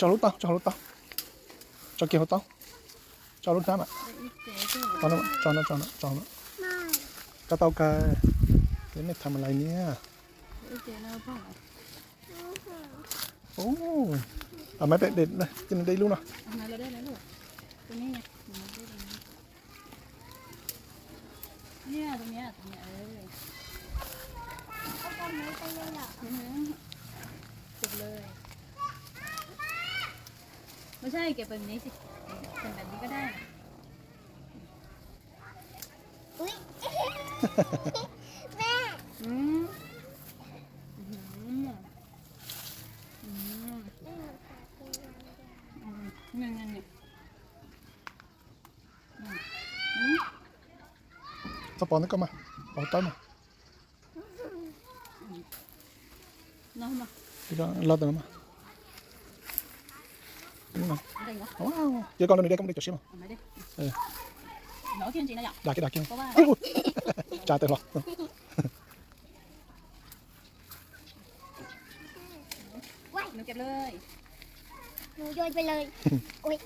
จอดรุต่อจอดรุต่อจอดเกี่ยวต่อจอดรถน้ำอะจอดนะำจอดนะำจอดนะำจอดนะกระเตากาเล่นไม่ทำอะไรเนี่ยโอ้เอาไม้เด็ดๆเลยจะได้ลูกเนาะเอาไม้เราได้แล้วลูกตัวนี้เนี่ยตรงเนี้ยตรงเนี้ยเออเลยจุดเลย ไม่ใช่เก็บแบบนี้สิเป็นแบบนี้ก็ได้อุ้ยแม่อืมอืมอืมอืมอืมนี่นี่นี่อืมอืม sắp bón nó cơ mà bón tay mà น้องมา đi ra lo từ nó mà Đúng rồi. อะ ไรวะ wow giờ con lên đây con đi cho xíu mà เอามาดิเออน้องเทียนจริงนะอยาก đạt cái đạt cái เพราะว่า Ôi, ôi. trả tiền rồi หนูเก็บเลยหนูโยนไปเลยอุ้ย